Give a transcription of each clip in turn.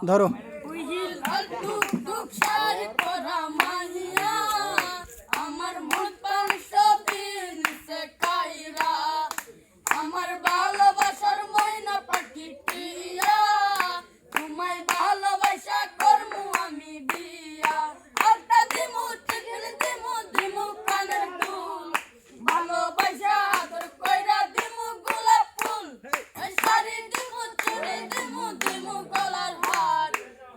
ধরো উহিল টুক টুক শাড়ি পরা মাহিয়া আমার মন পাংশ বিনছে কাইরা আমার ভালোবাসার ময়না পাখি টিয়া তোমায় ভালোবাসা করমু আমি বিয়া একটা দিমু চিকেন দিমু দিমু কানের দুল ভালোবাসা আদর কইরা দিমু গোলাপ ফুল এই শাড়ি দিমু চুড়ি দিমু দিমু গলার হার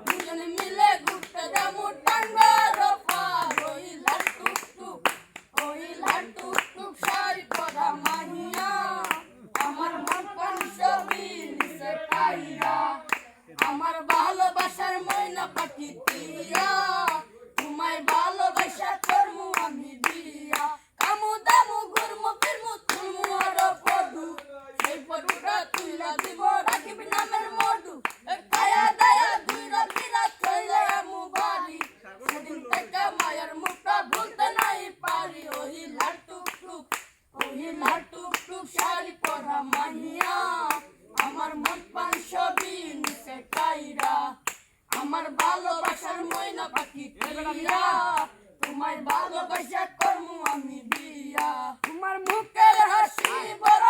দুজনে মিলে ঘুরতে যাব টাঙ্গার পার ওই লাটুক টুক ওই লাটুক টুক শাড়ি পরা মাহিয়া আমার মন প্রাণ সবই নিচে কাইরা আমার ভালোবাসার ময়না পাখি তিয়া তোমায় ভালোবাসা করমু আমি দিয়া। কামু দামু ঘুরমু ফিরমু তুলমু আর পদু। সেই পদুটা তুইলা দিব, রাখিবি নামের মধু। কায়া দায়া দুইরা ফিরা চলে আমু বাড়ি। সেদিন থেকে মায়ের মুখটা ভুলতে নাই পারি। ওই লাটুক টুক ওই লাটুক টুক শাড়ি পরা মাহিয়া আমার মন পান সবই নিচে কাইরা আমার ভালোবাসার ময়না পাখি তোমার ভালোবাসা করমু আমি বিয়া তোমার মুখের হাসি বড়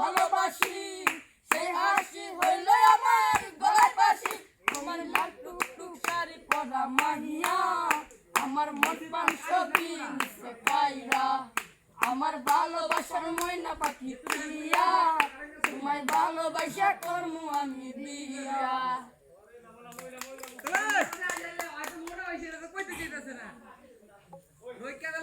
ভালোবাসি। সেই হাসি হইল আমার গলায় বাসি। তোমার লাটু টুক শাড়ি পরা মাহিয়া আমার মন পান সবই কাইরা আমার ভালোবাসার ময়না পাখি প্রিয়া। তোমায় ভালোবাসা করমু আমি বিয়া